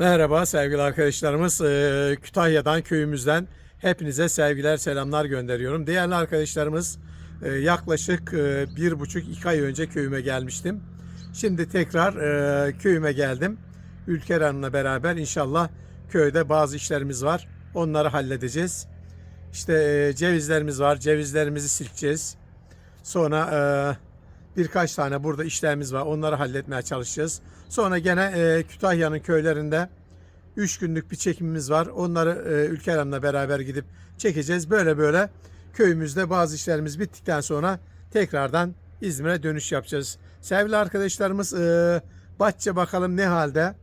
Merhaba sevgili arkadaşlarımız. Ee, Kütahya'dan köyümüzden hepinize sevgiler selamlar gönderiyorum. Değerli arkadaşlarımız e, yaklaşık e, bir buçuk iki ay önce köyüme gelmiştim. Şimdi tekrar e, köyüme geldim. Ülker Hanım'la beraber inşallah köyde bazı işlerimiz var. Onları halledeceğiz. İşte cevizlerimiz var. Cevizlerimizi silkeceğiz. Sonra birkaç tane burada işlerimiz var. Onları halletmeye çalışacağız. Sonra gene e, Kütahya'nın köylerinde 3 günlük bir çekimimiz var. Onları e, Ülker Hanım'la beraber gidip çekeceğiz. Böyle böyle köyümüzde bazı işlerimiz bittikten sonra tekrardan İzmir'e dönüş yapacağız. Sevgili arkadaşlarımız e, Bahçe bakalım ne halde.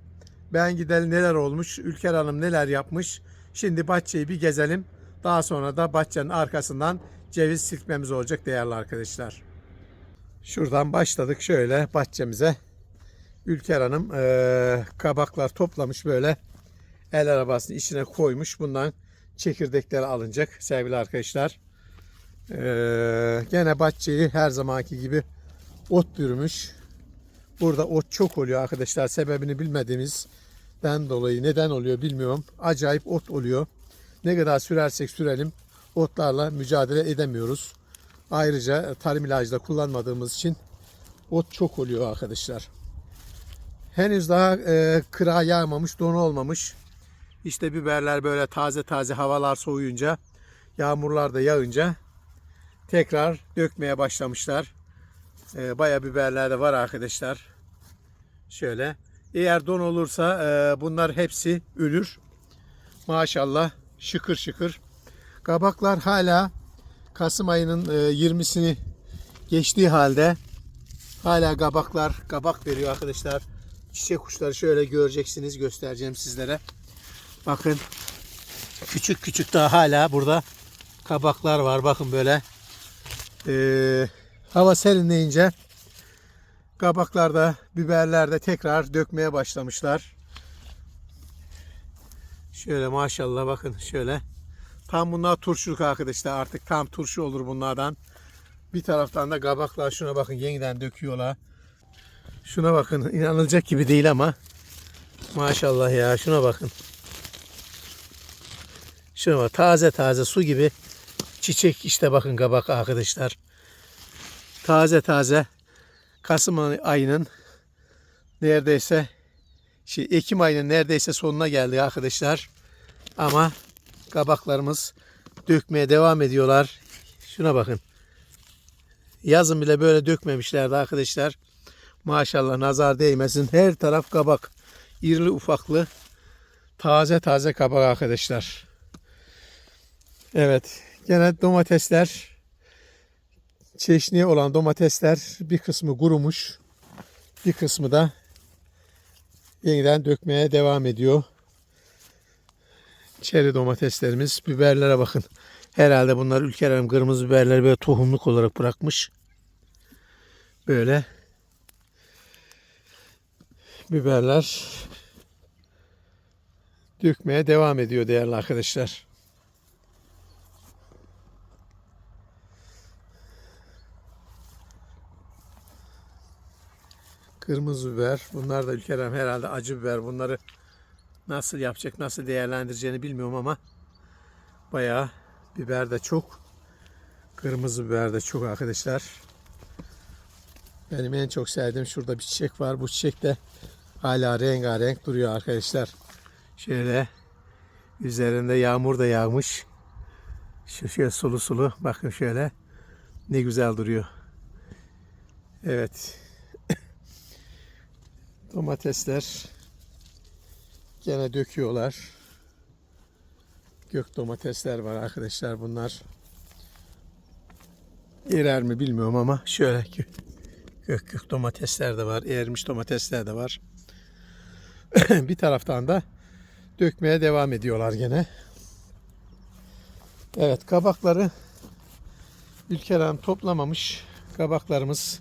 Ben gidelim neler olmuş. Ülker Hanım neler yapmış. Şimdi Bahçe'yi bir gezelim. Daha sonra da Bahçe'nin arkasından ceviz silkmemiz olacak değerli arkadaşlar. Şuradan başladık şöyle bahçemize. Ülker Hanım eee, kabaklar toplamış böyle el arabasının içine koymuş. Bundan çekirdekleri alınacak sevgili arkadaşlar. Eee, gene bahçeyi her zamanki gibi ot bürümüş. Burada ot çok oluyor arkadaşlar. Sebebini bilmediğimizden dolayı neden oluyor bilmiyorum. Acayip ot oluyor. Ne kadar sürersek sürelim otlarla mücadele edemiyoruz. Ayrıca tarım ilacı kullanmadığımız için ot çok oluyor arkadaşlar. Henüz daha e, kıra yağmamış, donu olmamış. İşte biberler böyle taze taze havalar soğuyunca, yağmurlar da yağınca tekrar dökmeye başlamışlar. E, Baya biberler de var arkadaşlar. Şöyle. Eğer don olursa e, bunlar hepsi ölür. Maşallah şıkır şıkır. Kabaklar hala Kasım ayının e, 20'sini geçtiği halde hala kabaklar kabak veriyor arkadaşlar. Çiçek kuşları şöyle göreceksiniz göstereceğim sizlere. Bakın küçük küçük daha hala burada kabaklar var. Bakın böyle Ee, hava serinleyince kabaklarda biberlerde tekrar dökmeye başlamışlar. Şöyle maşallah bakın şöyle. Tam bunlar turşuluk arkadaşlar. Artık tam turşu olur bunlardan. Bir taraftan da kabaklar şuna bakın yeniden döküyorlar. Şuna bakın inanılacak gibi değil ama maşallah ya şuna bakın. Şuna bak taze taze su gibi çiçek işte bakın kabak arkadaşlar. Taze taze Kasım ayının neredeyse şey Ekim ayının neredeyse sonuna geldi arkadaşlar. Ama kabaklarımız dökmeye devam ediyorlar. Şuna bakın. Yazın bile böyle dökmemişlerdi arkadaşlar. Maşallah nazar değmesin. Her taraf kabak. İrili ufaklı. Taze taze kabak arkadaşlar. Evet. Gene domatesler çeşniye olan domatesler bir kısmı kurumuş. Bir kısmı da yeniden dökmeye devam ediyor. Çeri domateslerimiz. Biberlere bakın. Herhalde bunlar Ülker kırmızı biberleri böyle tohumluk olarak bırakmış. Böyle biberler dökmeye devam ediyor değerli arkadaşlar. Kırmızı biber. Bunlar da Ülker herhalde acı biber. Bunları nasıl yapacak, nasıl değerlendireceğini bilmiyorum ama bayağı biber de çok. Kırmızı biber de çok arkadaşlar. Benim en çok sevdiğim şurada bir çiçek var. Bu çiçek de hala rengarenk duruyor arkadaşlar. Şöyle üzerinde yağmur da yağmış. Şu şöyle sulu sulu. Bakın şöyle ne güzel duruyor. Evet. Domatesler gene döküyorlar. Gök domatesler var arkadaşlar bunlar. Erer mi bilmiyorum ama şöyle gö- gök gök domatesler de var. Ermiş domatesler de var. bir taraftan da dökmeye devam ediyorlar gene. Evet kabakları Ülker Hanım toplamamış. Kabaklarımız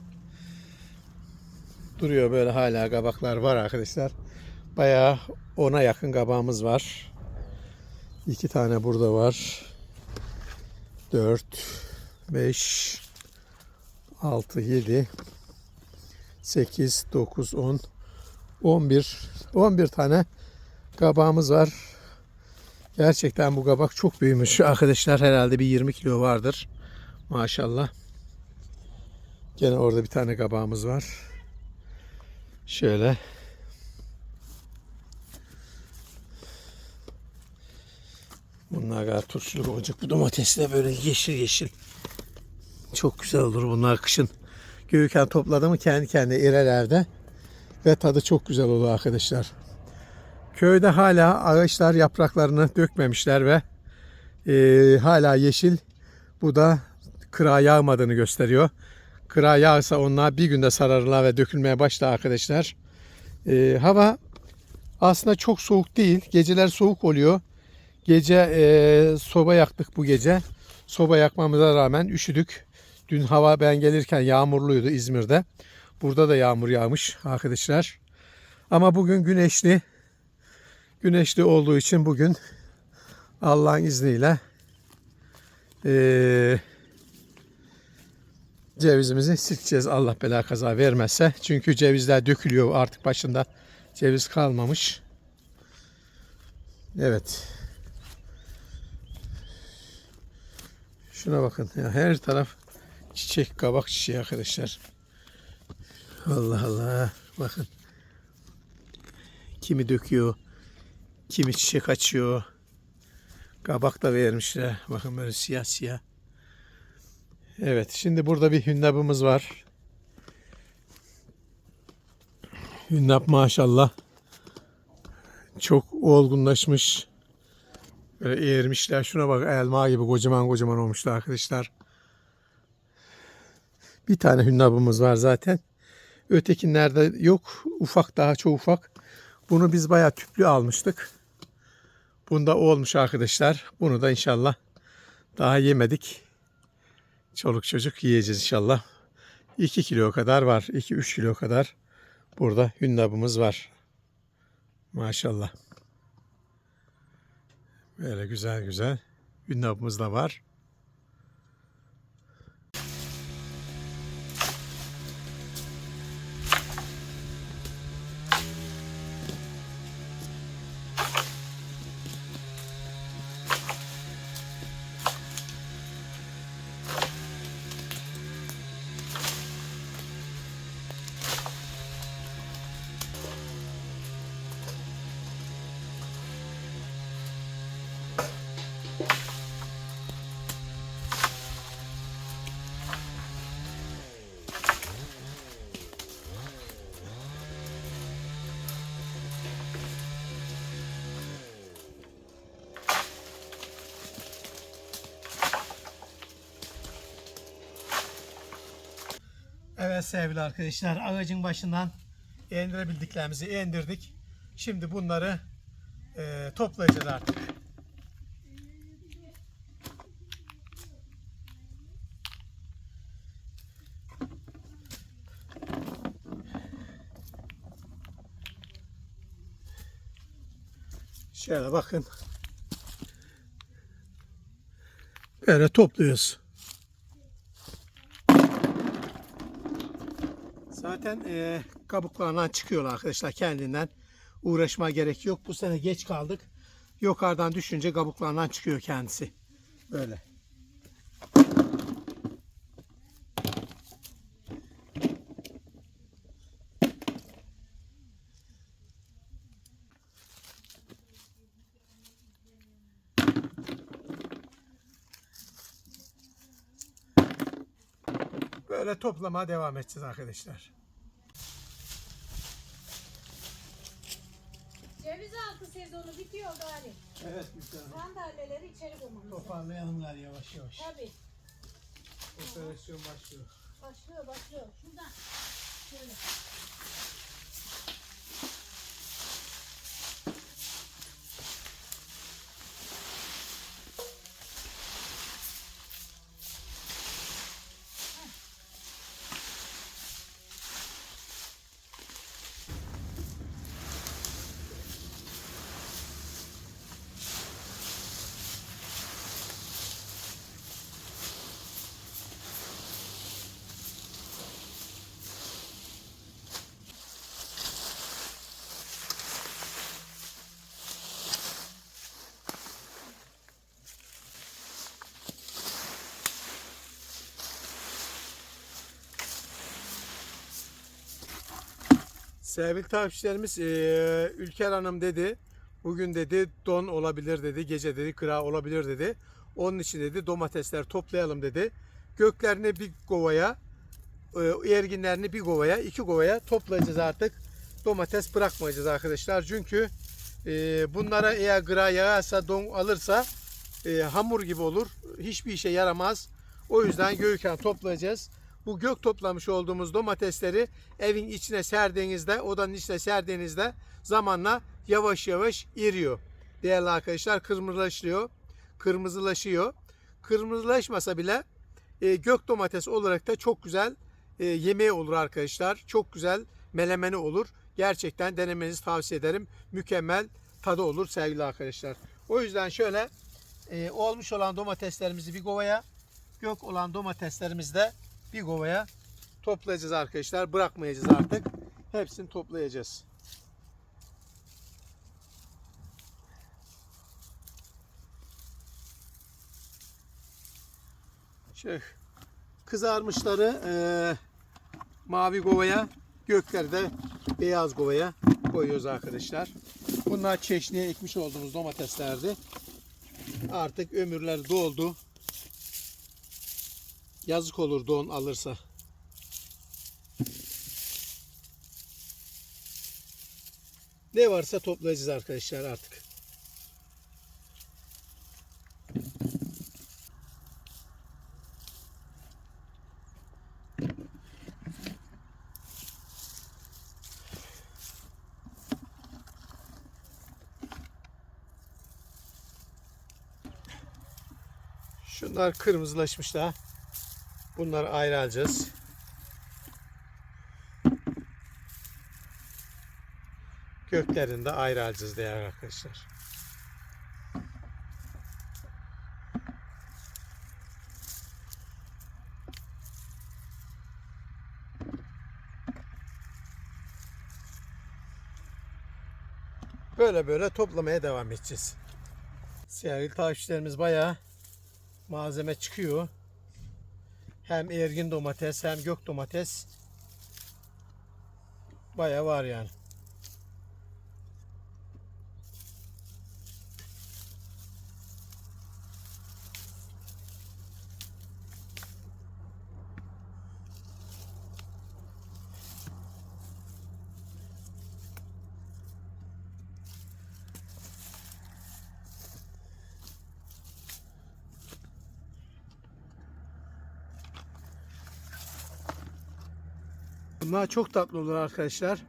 duruyor böyle hala kabaklar var arkadaşlar. Bayağı ona yakın kabağımız var. İki tane burada var. 4 5 6 7 8 9 10 11 11 tane Kabağımız var. Gerçekten bu kabak çok büyümüş. Arkadaşlar herhalde bir 20 kilo vardır. Maşallah. Gene orada bir tane kabağımız var. Şöyle. Bunlar kadar turşuluk olacak. Bu domates de böyle yeşil yeşil. Çok güzel olur bunlar kışın. Göğüken topladı mı kendi kendine irelerde. Ve tadı çok güzel olur arkadaşlar. Köyde hala ağaçlar yapraklarını dökmemişler ve e, hala yeşil. Bu da kıra yağmadığını gösteriyor. Kıra yağsa onlar bir günde sararırlar ve dökülmeye başlar arkadaşlar. E, hava aslında çok soğuk değil. Geceler soğuk oluyor. Gece e, soba yaktık bu gece. Soba yakmamıza rağmen üşüdük. Dün hava ben gelirken yağmurluydu İzmir'de. Burada da yağmur yağmış arkadaşlar. Ama bugün güneşli. Güneşli olduğu için bugün Allah'ın izniyle eee, cevizimizi silkeceğiz Allah bela kaza vermezse. Çünkü cevizler dökülüyor artık başında ceviz kalmamış. Evet. Şuna bakın ya her taraf çiçek kabak çiçeği arkadaşlar. Allah Allah bakın. Kimi döküyor, kimi çiçek açıyor. Kabak da vermişler. Bakın böyle siyah siyah. Evet şimdi burada bir hünnabımız var. Hünnap maşallah. Çok olgunlaşmış. Böyle eğirmişler. Şuna bak elma gibi kocaman kocaman olmuşlar arkadaşlar. Bir tane hünnabımız var zaten. Ötekinlerde yok. Ufak daha çok ufak. Bunu biz bayağı tüplü almıştık. Bunda olmuş arkadaşlar. Bunu da inşallah daha yemedik. Çoluk çocuk yiyeceğiz inşallah. 2 kilo kadar var. 2-3 kilo kadar burada hünnabımız var. Maşallah. Böyle güzel güzel hünnabımız da var. Evet sevgili arkadaşlar ağacın başından indirebildiklerimizi indirdik. Şimdi bunları e, toplayacağız artık. Şöyle bakın. Böyle topluyoruz. Zaten e, kabuklarından çıkıyorlar arkadaşlar kendinden. Uğraşma gerek yok. Bu sene geç kaldık. Yukarıdan düşünce kabuklarından çıkıyor kendisi. Böyle. Böyle toplamaya devam edeceğiz arkadaşlar. Ceviz altı sezonu bitiyor gari. Evet güzel. Sandalyeleri içeri koymamız. Toparlayalımlar yavaş yavaş. Tabii. Operasyon başlıyor. Başlıyor başlıyor. Şuradan. Şöyle. Sevgili takipçilerimiz eee, Ülker Hanım dedi. Bugün dedi don olabilir dedi. Gece dedi kıra olabilir dedi. Onun için dedi domatesler toplayalım dedi. Göklerini bir kovaya, e, erginlerini bir kovaya, iki kovaya toplayacağız artık. Domates bırakmayacağız arkadaşlar. Çünkü e, bunlara eğer gıra yağarsa, don alırsa e, hamur gibi olur. Hiçbir işe yaramaz. O yüzden göğüken toplayacağız. Bu gök toplamış olduğumuz domatesleri evin içine serdiğinizde, odanın içine serdiğinizde zamanla yavaş yavaş iriyor. Değerli arkadaşlar kırmızılaşıyor. Kırmızılaşıyor. Kırmızılaşmasa bile e, gök domates olarak da çok güzel e, yemeği olur arkadaşlar. Çok güzel melemeni olur. Gerçekten denemenizi tavsiye ederim. Mükemmel tadı olur sevgili arkadaşlar. O yüzden şöyle e, olmuş olan domateslerimizi bir kovaya, gök olan domateslerimizi de bir kovaya toplayacağız arkadaşlar. Bırakmayacağız artık. Hepsini toplayacağız. Şey, kızarmışları e, mavi kovaya, gökleri de beyaz kovaya koyuyoruz arkadaşlar. Bunlar çeşniye ekmiş olduğumuz domateslerdi. Artık ömürleri doldu. Yazık olur don alırsa. Ne varsa toplayacağız arkadaşlar artık. Şunlar kırmızılaşmış daha. Bunları ayrı alacağız. Köklerini de ayrı alacağız değerli arkadaşlar. Böyle böyle toplamaya devam edeceğiz. Sevgili takipçilerimiz bayağı malzeme çıkıyor. Hem ergin domates hem gök domates. Bayağı var yani. Bunlar çok tatlı olur arkadaşlar.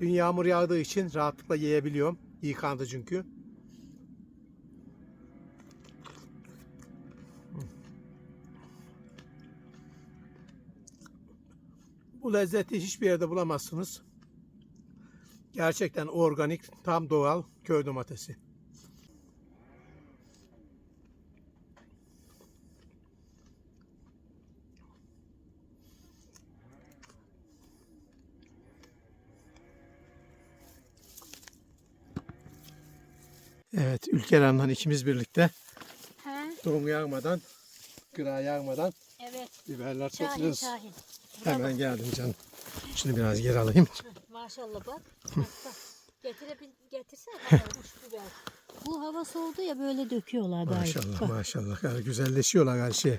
Dün yağmur yağdığı için rahatlıkla yiyebiliyorum. Yıkandı çünkü. Bu lezzeti hiçbir yerde bulamazsınız. Gerçekten organik, tam doğal köy domatesi. Evet, Ülker ikimiz birlikte He? doğum yağmadan, gıra yağmadan Evet. biberler Şahin. Şahin. Hemen geldim canım. Şunu biraz geri alayım. Maşallah bak. bak, bak. Getirebil uç biber. Bu hava soğudu ya böyle döküyorlar gayet. Maşallah Bak, maşallah. Yani güzelleşiyorlar her şey.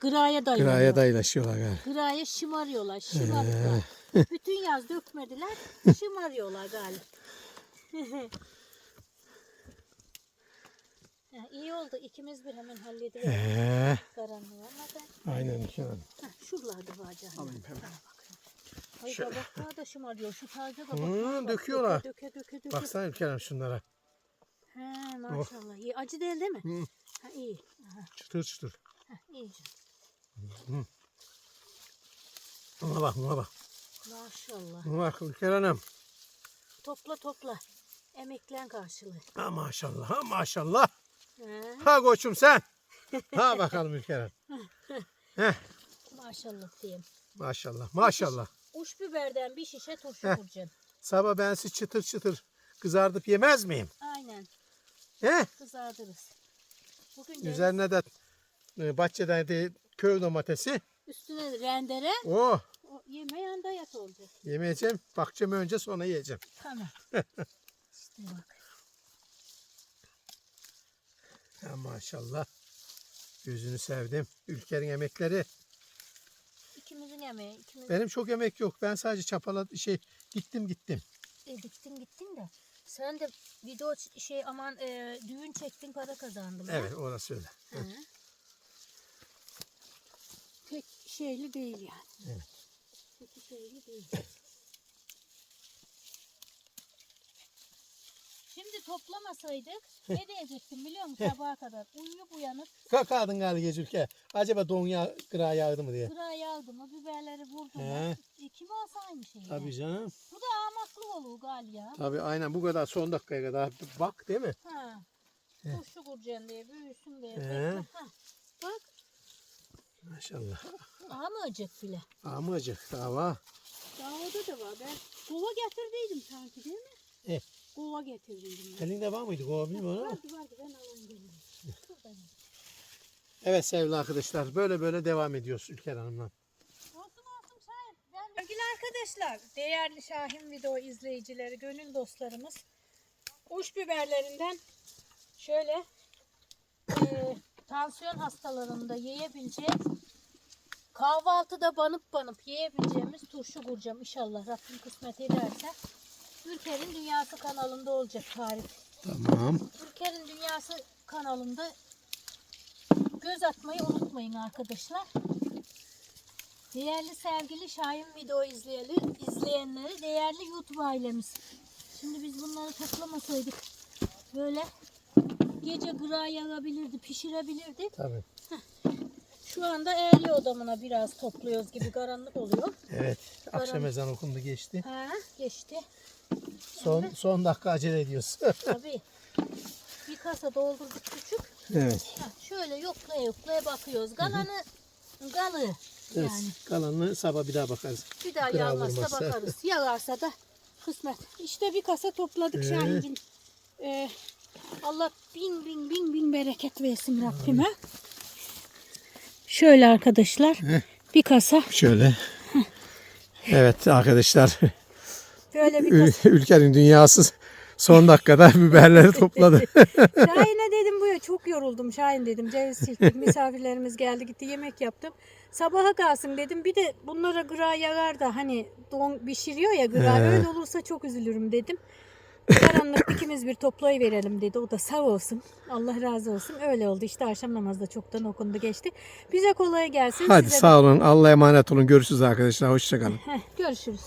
Gıraya dayıyorlar. Gıraya dayılaşıyorlar gari. Gıraya şımarıyorlar. Şımarıyorlar. Bütün yaz dökmediler. Şımarıyorlar galiba. Ya, iyi oldu. ikimiz bir hemen hallediyoruz. Ee, Karanlığı ama ben aynen. Heh, şuralarda canım. Alayım hemen. Ay kabaklar da şımarıyor. Şu taze Hı, kabaklar bak. döküyorlar. Döke döke döke. döke. Baksana Hanım şunlara. He maşallah. İyi. Acı değil değil mi? Hı. Ha, iyi. Aha, Çıtır çıtır. ha, iyi canım. Buna bak buna bak. Maşallah. Buna bak Ülker Hanım. Topla topla. Emeklen karşılığı. Ha maşallah ha maşallah. He, Ha koçum sen. Ha bakalım Ülker Hanım. Heh, maşallah diyeyim. maşallah maşallah. Uç biberden bir şişe turşu Heh. kuracaksın. Sabah ben sizi çıtır çıtır kızartıp yemez miyim? Aynen. He? Kızardırız. Bugün Üzerine de e, bahçeden de köy domatesi. üstüne rendere Oh o yemeğe dayat olacak. Yemeyeceğim. Bakacağım önce sonra yiyeceğim. Tamam. işte bak. Ya maşallah. Gözünü sevdim. Ülkenin emekleri. İkimizin yemeği. ikimiz Benim çok emek yok. Ben sadece çapaladım şey gittim gittim. E, gittin gittin de. Sen de video şey aman e, düğün çektin para kazandın. Evet orası öyle. Hı. Pek şeyli değil yani. Evet. Pek şeyli değil. Şimdi toplamasaydık ne diyecektim biliyor musun sabaha kadar? Uyuyup uyanıp Kakadın galiba gezirken. Acaba don yağ, kıra yağdı mı diye. kırayı aldım mı biberleri vurdum He. mu? E, kim alsa aynı şey. Tabii canım. Bu da amaklı olur galiba. Tabii aynen bu kadar son dakikaya kadar. Bak değil mi? Ha. He. Kuşu kurcaksın diye büyüsün diye. He. bekle. Ha. Bak Maşallah. aha mı acık bile. Amacık dava. Davada da var. Ben kova getirdiydim sanki değil mi? E. Kova getirdiydim ben. Elinde var mıydı o bilmiyorum ama. Vardı vardı ben alayım. Evet sevgili arkadaşlar böyle böyle devam ediyoruz Ülker Hanım'la. Olsun olsun Şahin. Ben Sevgili arkadaşlar, değerli Şahin video izleyicileri, gönül dostlarımız. Uç biberlerinden şöyle e, tansiyon hastalarında yiyebileceği kahvaltıda banıp banıp yiyebileceğimiz turşu kuracağım inşallah Rabbim kısmet ederse. Ülker'in Dünyası kanalında olacak tarif. Tamam. Ülker'in Dünyası kanalında göz atmayı unutmayın arkadaşlar. Değerli sevgili Şahin video izleyeli, izleyenleri, değerli YouTube ailemiz. Şimdi biz bunları toplamasaydık böyle gece gıra yağabilirdi, pişirebilirdik. Tabii. Şu anda eğli odamına biraz topluyoruz gibi karanlık oluyor. Evet. Akşam Karanlık. ezan okundu geçti. Ha, geçti. Son son dakika acele ediyoruz. Tabii. Bir kasa doldurduk küçük. evet. Ha, şöyle yoklaya yoklaya bakıyoruz. Galanı galı Evet. yani. Kalanını sabah bir daha bakarız. Bir daha Bravo yağmazsa olmazsa. bakarız. Yağarsa da kısmet. İşte bir kasa topladık Ee? Şahin'cim. Ee, Allah bin bin bin bin bereket versin Rabbime. Şöyle arkadaşlar. Bir kasa. Şöyle. Evet arkadaşlar. Böyle bir Ül- Ülkenin dünyası son dakikada biberleri topladı. Şahin'e dedim bu ya çok yoruldum Şahin dedim. Ceviz çektik misafirlerimiz geldi gitti yemek yaptım. Sabaha kalsın dedim. Bir de bunlara gıra yarar da hani don pişiriyor ya gıra. He. Öyle olursa çok üzülürüm dedim. Karanlık ikimiz bir toplayı verelim dedi. O da sağ olsun. Allah razı olsun. Öyle oldu. İşte akşam namazı da çoktan okundu geçti. Bize kolay gelsin. Hadi Size de- sağ olun. Allah'a emanet olun. Görüşürüz arkadaşlar. Hoşçakalın. Heh, görüşürüz.